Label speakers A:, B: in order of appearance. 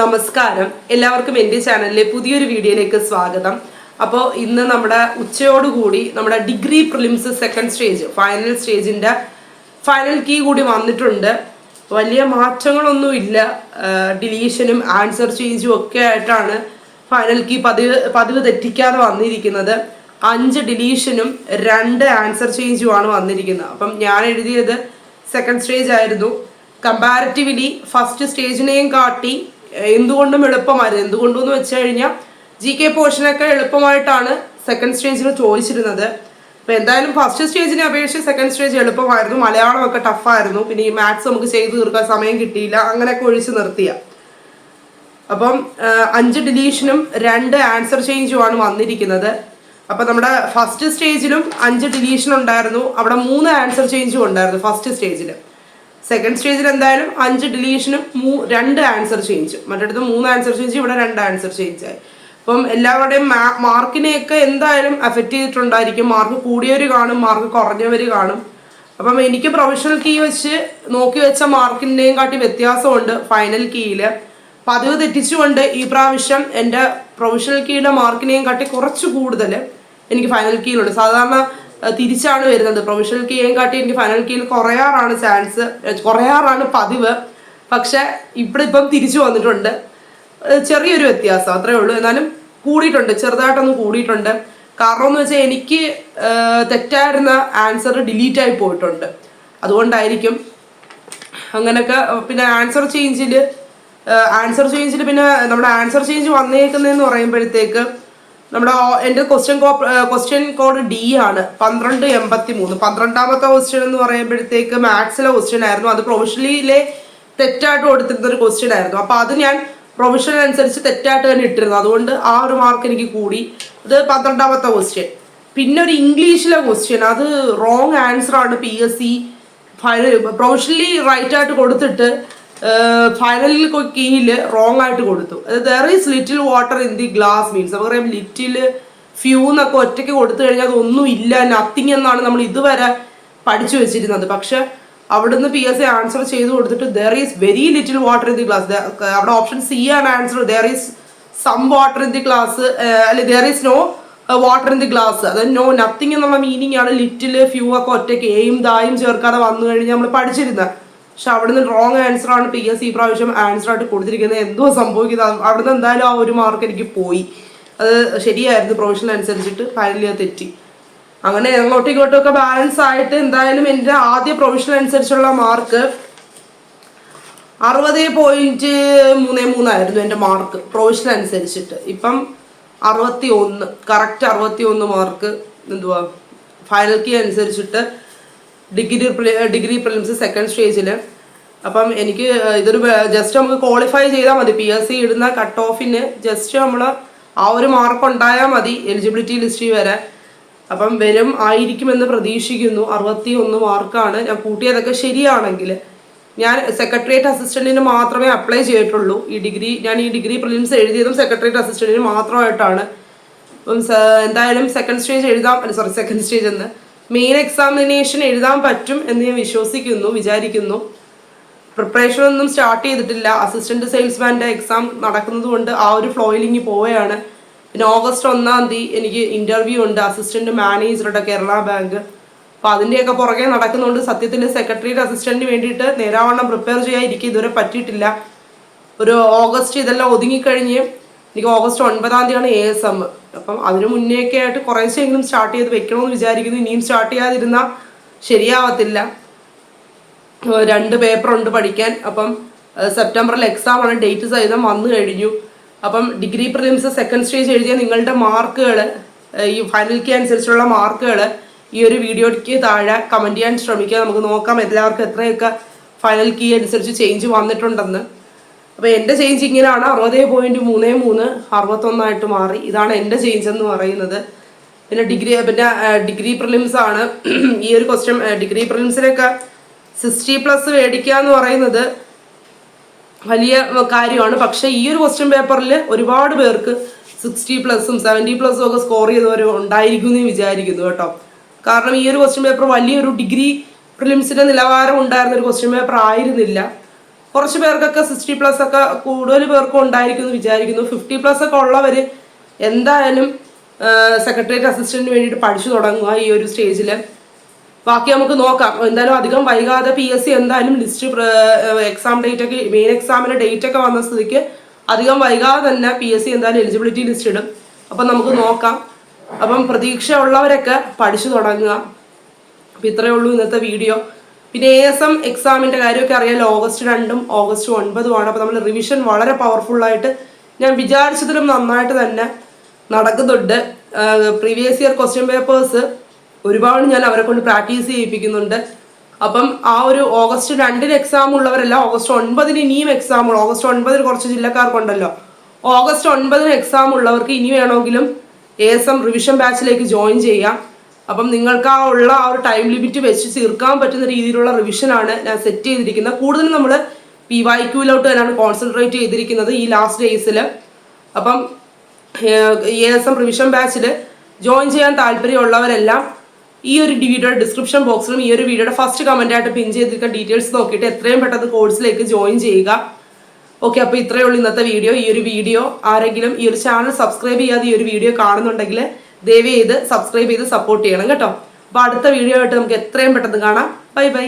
A: നമസ്കാരം. എല്ലാവർക്കും എന്റെ ചാനലിലെ പുതിയൊരു വീഡിയോയിലേക്ക് സ്വാഗതം. അപ്പോൾ ഇന്ന് നമ്മുടെ ഉച്ചയോടുകൂടി നമ്മുടെ degree prelims second stage final സ്റ്റേജിന്റെ final key കൂടി വന്നിട്ടുണ്ട്. വലിയ മാറ്റങ്ങളൊന്നും ഇല്ല. ഡിലീഷനും ആൻസർ ചേഞ്ചും ഒക്കെ ആയിട്ടാണ് ഫൈനൽ കീ പതിവ് പതിവ് തെറ്റിക്കാതെ വന്നിരിക്കുന്നത്. അഞ്ച് ഡിലീഷനും രണ്ട് ആൻസർ ചേഞ്ചുമാണ് വന്നിരിക്കുന്നത്. അപ്പം ഞാൻ എഴുതിയത് സെക്കൻഡ് സ്റ്റേജ് ആയിരുന്നു. കമ്പാരിറ്റീവ്ലി ഫസ്റ്റ് സ്റ്റേജിനെയും കാട്ടി എന്തുകൊണ്ടും എളുപ്പമായിരുന്നു. എന്തുകൊണ്ടെന്ന് വെച്ച് കഴിഞ്ഞാൽ ജി കെ പോർഷനൊക്കെ എളുപ്പമായിട്ടാണ് സെക്കൻഡ് സ്റ്റേജിൽ ചോദിച്ചിരുന്നത്. അപ്പോൾ എന്തായാലും ഫസ്റ്റ് സ്റ്റേജിനെ അപേക്ഷിച്ച് സെക്കൻഡ് സ്റ്റേജ് എളുപ്പമായിരുന്നു. മലയാളമൊക്കെ ടഫായിരുന്നു പിന്നെ ഈ മാത്സ് നമുക്ക് ചെയ്തു തീർക്കാൻ സമയം കിട്ടിയില്ല. അങ്ങനെയൊക്കെ ഒഴിച്ച് നിർത്തിയ. അപ്പം അഞ്ച് ഡിലീഷനും രണ്ട് ആൻസർ ചേഞ്ചുമാണ് വന്നിരിക്കുന്നത്. അപ്പം നമ്മുടെ ഫസ്റ്റ് സ്റ്റേജിലും അഞ്ച് ഡിലീഷൻ ഉണ്ടായിരുന്നു. അവിടെ മൂന്ന് ആൻസർ ചേഞ്ചും ഉണ്ടായിരുന്നു ഫസ്റ്റ് സ്റ്റേജിൽ സെക്കൻഡ് സ്റ്റേജിൽ എന്തായാലും അഞ്ച് ഡിലീഷനും മൂ രണ്ട് ആൻസർ ചേഞ്ച് മറ്റടുത്ത് മൂന്ന് ആൻസർ ചേഞ്ച് ഇവിടെ രണ്ട് ആൻസർ ചേഞ്ച് ആയി. അപ്പം എല്ലാവരുടെയും മാർക്കിനെയൊക്കെ എന്തായാലും അഫക്റ്റ് ചെയ്തിട്ടുണ്ടായിരിക്കും. മാർക്ക് കൂടിയവർ കാണും മാർക്ക് കുറഞ്ഞവർ കാണും. അപ്പം എനിക്ക് പ്രൊഫഷണൽ കീ വെച്ച് നോക്കി വെച്ച മാർക്കിന്റെയും കാട്ടി വ്യത്യാസമുണ്ട് ഫൈനൽ കീയിൽ പതിവ് തെറ്റിച്ചുകൊണ്ട് ഈ പ്രാവശ്യം എന്റെ പ്രൊഫഷണൽ കീയുടെ മാർക്കിനെയും കാട്ടി കുറച്ച് കൂടുതൽ എനിക്ക് ഫൈനൽ കീയിലുണ്ട് സാധാരണ തിരിച്ചാണ് വരുന്നത്. പ്രൊവിഷണൽ കീയേയും കാട്ടി എനിക്ക് ഫൈനൽ കീയിൽ കുറയാറാണ് ചാൻസ് കുറയാറാണ് പതിവ്. പക്ഷെ ഇവിടെ ഇപ്പം തിരിച്ചു വന്നിട്ടുണ്ട്. ചെറിയൊരു വ്യത്യാസം അത്രേ ഉള്ളൂ. എന്നാലും കൂടിയിട്ടുണ്ട് ചെറുതായിട്ടൊന്ന് കൂടിയിട്ടുണ്ട്. കാരണം എന്ന് വെച്ചാൽ എനിക്ക് തെറ്റായിരുന്ന ആൻസർ ഡിലീറ്റ് ആയി പോയിട്ടുണ്ട്. അതുകൊണ്ടായിരിക്കും അങ്ങനെയൊക്കെ പിന്നെ ആൻസർ ചേഞ്ചിൽ ആൻസർ ചേഞ്ചിൽ പിന്നെ നമ്മുടെ ആൻസർ ചേഞ്ച് വന്നേക്കുന്നതെന്ന് പറയുമ്പോഴത്തേക്ക് നമ്മുടെ എന്റെ ക്വസ്റ്റ്യൻ ക്വസ്റ്റ്യൻ കോഡ് ഡി ആണ്. പന്ത്രണ്ട് എൺപത്തി മൂന്ന് പന്ത്രണ്ടാമത്തെ ക്വസ്റ്റ്യൻ എന്ന് പറയുമ്പോഴത്തേക്ക് മാത്സിലെ ക്വസ്റ്റ്യൻ ആയിരുന്നു. അത് പ്രൊഫഷണലിയിലെ തെറ്റായിട്ട് കൊടുത്തിരുന്ന ഒരു ക്വസ്റ്റ്യൻ ആയിരുന്നു. അപ്പോൾ അത് ഞാൻ പ്രൊഫഷണൽ അനുസരിച്ച് തെറ്റായിട്ട് തന്നെ ഇട്ടിരുന്നു. അതുകൊണ്ട് ആ ഒരു മാർക്ക് എനിക്ക് കൂടി. അത് പന്ത്രണ്ടാമത്തെ ക്വസ്റ്റ്യൻ പിന്നെ ഒരു ഇംഗ്ലീഷിലെ ക്വസ്റ്റ്യൻ അത് റോങ് ആൻസർ ആണ് P S C professionally right ആയിട്ട് കൊടുത്തിട്ട് ഫൈനലിൽ കീയിൽ റോങ് ആയിട്ട് കൊടുത്തു. There is little water in the glass means നമുക്കറിയാം ലിറ്റിൽ ഫ്യൂ എന്നൊക്കെ ഒറ്റയ്ക്ക് കൊടുത്തു കഴിഞ്ഞാൽ അതൊന്നും ഇല്ല നത്തിങ് എന്നാണ് നമ്മൾ ഇതുവരെ പഠിച്ചു വെച്ചിരുന്നത്. പക്ഷെ അവിടുന്ന് പി എസ് എ ആൻസർ ചെയ്ത് കൊടുത്തിട്ട് there is very little water in the glass അവിടെ ഓപ്ഷൻ സി ആണ് answer there is some water in the glass അല്ലെ there is no water in the glass അതായത് നോ നത്തിങ് എന്നുള്ള meaning ആണ്. Little few ഒക്കെ ഒറ്റയ്ക്ക് എയും ദായും ചേർക്കാതെ വന്നു കഴിഞ്ഞാൽ നമ്മൾ പഠിച്ചിരുന്നത്. പക്ഷെ അവിടുന്ന് റോങ് ആൻസർ ആണ് പി എസ് സി പ്രാവശ്യം ആൻസർ ആയിട്ട് കൊടുത്തിരിക്കുന്നത്. എന്തോ സംഭവിക്കുന്നത് അവിടുന്ന് എന്തായാലും ആ ഒരു മാർക്ക് എനിക്ക് പോയി. അത് ശരിയായിരുന്നു. പ്രൊഫഷണൽ അനുസരിച്ചിട്ട് ഫൈനലി അത് തെറ്റി. അങ്ങനെ അങ്ങോട്ടും ഇങ്ങോട്ടും ഒക്കെ ബാലൻസ് ആയിട്ട് എന്തായാലും എന്റെ ആദ്യ പ്രൊഫഷണൽ അനുസരിച്ചുള്ള മാർക്ക് അറുപത് പോയിന്റ് മൂന്ന് മൂന്നായിരുന്നു എന്റെ മാർക്ക് പ്രൊഫഷണൽ അനുസരിച്ചിട്ട്. ഇപ്പം അറുപത്തി ഒന്ന് കറക്റ്റ് അറുപത്തി ഒന്ന് മാർക്ക് എന്തുവാ? ഫൈനൽ കീ അനുസരിച്ചിട്ട് ഡിഗ്രി ഡിഗ്രി പ്രിലിംസ് സെക്കൻഡ് സ്റ്റേജിൽ അപ്പം എനിക്ക് ഇതൊരു ജസ്റ്റ് നമുക്ക് ക്വാളിഫൈ ചെയ്താൽ മതി. പി എസ് സി ഇടുന്ന കട്ട് ഓഫിന് ജസ്റ്റ് നമ്മൾ ആ ഒരു മാർക്ക് ഉണ്ടായാൽ മതി എലിജിബിലിറ്റി ലിസ്റ്റിൽ വരെ. അപ്പം വരും ആയിരിക്കുമെന്ന് പ്രതീക്ഷിക്കുന്നു. അറുപത്തി ഒന്ന് മാർക്കാണ് ഞാൻ കൂട്ടിയതൊക്കെ ശരിയാണെങ്കിൽ ഞാൻ സെക്രട്ടേറിയറ്റ് അസിസ്റ്റന്റിന് മാത്രമേ അപ്ലൈ ചെയ്തിട്ടുള്ളൂ. ഈ ഡിഗ്രി ഞാൻ ഈ ഡിഗ്രി പ്രിലിംസ് എഴുതിയതും സെക്രട്ടേറിയറ്റ് അസിസ്റ്റന്റിന് മാത്രമായിട്ടാണ്. അപ്പം എന്തായാലും സെക്കൻഡ് സ്റ്റേജ് എഴുതാം. സോറി സെക്കൻഡ് സ്റ്റേജ് എന്ന്. മെയിൻ എക്സാമിനേഷൻ എഴുതാൻ പറ്റും എന്ന് ഞാൻ വിശ്വസിക്കുന്നു വിചാരിക്കുന്നു. പ്രിപ്പറേഷൻ ഒന്നും സ്റ്റാർട്ട് ചെയ്തിട്ടില്ല. അസിസ്റ്റന്റ് സെയിൽസ്മാന്റെ എക്സാം നടക്കുന്നത് കൊണ്ട് ആ ഒരു ഫ്ലോയിൽ ഇങ്ങി പോവുകയാണ്. പിന്നെ ഓഗസ്റ്റ് ഒന്നാം തീയതി എനിക്ക് ഇന്റർവ്യൂ ഉണ്ട്. അസിസ്റ്റന്റ് മാനേജറുടെ കേരള ബാങ്ക് അപ്പം അതിന്റെയൊക്കെ പുറകെ നടക്കുന്നുണ്ട് സത്യത്തിൽ സെക്രട്ടറിയുടെ അസിസ്റ്റന്റിന് വേണ്ടിയിട്ട് നേരാവണ്ണം പ്രിപ്പയർ ചെയ്യാതിരിക്കുക ഇതുവരെ പറ്റിയിട്ടില്ല. ഒരു ഓഗസ്റ്റ് ഇതെല്ലാം ഒതുങ്ങിക്കഴിഞ്ഞ് എനിക്ക് ഓഗസ്റ്റ് ഒൻപതാം തീയതിയാണ് എ എസ് എം അപ്പം അതിന് മുന്നേയൊക്കെ ആയിട്ട് കുറേശ്ശെങ്കിലും സ്റ്റാർട്ട് ചെയ്ത് വെക്കണമെന്ന് വിചാരിക്കുന്നു. ഇനിയും സ്റ്റാർട്ട് ചെയ്യാതിരുന്നാൽ ശരിയാവത്തില്ല. രണ്ട് പേപ്പർ ഉണ്ട് പഠിക്കാൻ. അപ്പം സെപ്റ്റംബറിൽ എക്സാം ആണ്. ഡേറ്റ് സഹിതം വന്നു കഴിഞ്ഞു. അപ്പം ഡിഗ്രി പ്രിലിംസ് സെക്കൻഡ് സ്റ്റേജ് എഴുതിയ നിങ്ങളുടെ മാർക്കുകൾ ഈ ഫൈനൽ കീ അനുസരിച്ചുള്ള മാർക്കുകൾ ഈ ഒരു വീഡിയോയ്ക്ക് താഴെ കമന്റ് ചെയ്യാൻ ശ്രമിക്കുക. നമുക്ക് നോക്കാം എല്ലാവർക്കും എത്രയൊക്കെ ഫൈനൽ കീ അനുസരിച്ച് ചേഞ്ച് വന്നിട്ടുണ്ടെന്ന്. അപ്പോൾ എന്റെ ചേഞ്ച് ഇങ്ങനെയാണ്. അറുപത് പോയിന്റ് മൂന്ന് മൂന്ന് അറുപത്തൊന്നായിട്ട് മാറി. ഇതാണ് എന്റെ ചേഞ്ച് എന്ന് പറയുന്നത്. പിന്നെ ഡിഗ്രി പിന്നെ ഡിഗ്രി പ്രിലിംസ് ആണ്. ഈ ഒരു ക്വസ്റ്റ്യൻ ഡിഗ്രി പ്രിലിംസിനൊക്കെ സിക്സ്റ്റി പ്ലസ് മേടിക്കുക എന്ന് പറയുന്നത് വലിയ കാര്യമാണ്. പക്ഷെ ഈ ഒരു ക്വസ്റ്റ്യൻ പേപ്പറിൽ ഒരുപാട് പേർക്ക് സിക്സ്റ്റി പ്ലസും സെവന്റി പ്ലസും ഒക്കെ സ്കോർ ചെയ്തവർ ഉണ്ടായിരിക്കും എന്ന് വിചാരിക്കുന്നു കേട്ടോ. കാരണം ഈ ഒരു ക്വസ്റ്റ്യൻ പേപ്പർ വലിയൊരു ഡിഗ്രി പ്രിലിംസിന്റെ നിലവാരം ഉണ്ടായിരുന്ന ഒരു ക്വസ്റ്റ്യൻ പേപ്പർ ആയിരുന്നില്ല. കുറച്ച് പേർക്കൊക്കെ സിക്സ്റ്റി പ്ലസ് ഒക്കെ കൂടുതൽ പേർക്കും ഉണ്ടായിരിക്കും എന്ന് വിചാരിക്കുന്നു. ഫിഫ്റ്റി പ്ലസ് ഒക്കെ ഉള്ളവർ എന്തായാലും സെക്രട്ടേറിയറ്റ് അസിസ്റ്റന്റിന് വേണ്ടിയിട്ട് പഠിച്ചു തുടങ്ങുക ഈ ഒരു സ്റ്റേജിൽ ബാക്കി നമുക്ക് നോക്കാം. എന്തായാലും അധികം വൈകാതെ പി എസ് സി എന്തായാലും ലിസ്റ്റ് എക്സാം ഡേറ്റ് ഒക്കെ മെയിൻ എക്സാമിന്റെ ഡേറ്റ് ഒക്കെ വന്ന സ്ഥിതിക്ക് അധികം വൈകാതെ തന്നെ പി എസ് സി എന്തായാലും എലിജിബിലിറ്റി ലിസ്റ്റ് ഇടും. അപ്പം നമുക്ക് നോക്കാം. അപ്പം പ്രതീക്ഷ ഉള്ളവരൊക്കെ പഠിച്ചു തുടങ്ങുക. അപ്പം ഇത്രയേ ഉള്ളൂ ഇന്നത്തെ വീഡിയോ പിന്നെ എ എസ് എം എക്സാമിന്റെ കാര്യമൊക്കെ അറിയാലോ ഓഗസ്റ്റ് രണ്ടും ഓഗസ്റ്റ് ഒൻപതുമാണ് അപ്പോൾ നമ്മൾ റിവിഷൻ വളരെ പവർഫുള്ളായിട്ട് ഞാൻ വിചാരിച്ചതിലും നന്നായിട്ട് തന്നെ നടക്കുന്നുണ്ട്. പ്രീവിയസ് ഇയർ ക്വസ്റ്റ്യൻ പേപ്പേഴ്സ് ഒരുപാട് ഞാൻ അവരെ കൊണ്ട് പ്രാക്ടീസ് ചെയ്യിപ്പിക്കുന്നുണ്ട്. അപ്പം ആ ഒരു ഓഗസ്റ്റ് രണ്ടിന് എക്സാം ഉള്ളവരല്ല ഓഗസ്റ്റ് ഒൻപതിന് ഇനിയും എക്സാം ഉള്ളു. ഓഗസ്റ്റ് ഒൻപതിന് കുറച്ച് ജില്ലക്കാർക്കുണ്ടല്ലോ. ഓഗസ്റ്റ് ഒൻപതിന് എക്സാം ഉള്ളവർക്ക് ഇനി വേണമെങ്കിലും എ എസ് എം റിവിഷൻ ബാച്ചിലേക്ക് ജോയിൻ ചെയ്യാം. അപ്പം നിങ്ങൾക്ക് ആ ഉള്ള ആ ഒരു ടൈം ലിമിറ്റ് വെച്ച് തീർക്കാൻ പറ്റുന്ന രീതിയിലുള്ള റിവിഷനാണ് ഞാൻ സെറ്റ് ചെയ്തിരിക്കുന്നത്. കൂടുതലും നമ്മൾ പി വൈ ക്യൂലോട്ട് തന്നെയാണ് കോൺസെൻട്രേറ്റ് ചെയ്തിരിക്കുന്നത് ഈ ലാസ്റ്റ് ഡേയ്സിൽ അപ്പം എ എസ് എം റിവിഷൻ ബാച്ചിൽ ജോയിൻ ചെയ്യാൻ താല്പര്യമുള്ളവരെല്ലാം ഈ ഒരു വീഡിയോയുടെ ഡിസ്ക്രിപ്ഷൻ ബോക്സിലും ഈ ഒരു വീഡിയോയുടെ ഫസ്റ്റ് കമന്റായിട്ട് പിൻ ചെയ്തിരിക്കുന്ന ഡീറ്റെയിൽസ് നോക്കിയിട്ട് എത്രയും പെട്ടെന്ന് കോഴ്സിലേക്ക് ജോയിൻ ചെയ്യുക. ഓക്കെ അപ്പോൾ ഇത്രയേ ഉള്ളൂ ഇന്നത്തെ വീഡിയോ ഈ ഒരു വീഡിയോ ആരെങ്കിലും ഈ ഒരു ചാനൽ സബ്സ്ക്രൈബ് ചെയ്യാതെ ഈ ഒരു വീഡിയോ കാണുന്നുണ്ടെങ്കിൽ ദയവ് ചെയ്ത് സബ്സ്ക്രൈബ് ചെയ്ത് സപ്പോർട്ട് ചെയ്യണം കേട്ടോ. അപ്പോൾ അടുത്ത വീഡിയോ ആയിട്ട് നമുക്ക് എത്രയും പെട്ടെന്ന് കാണാം. Bye bye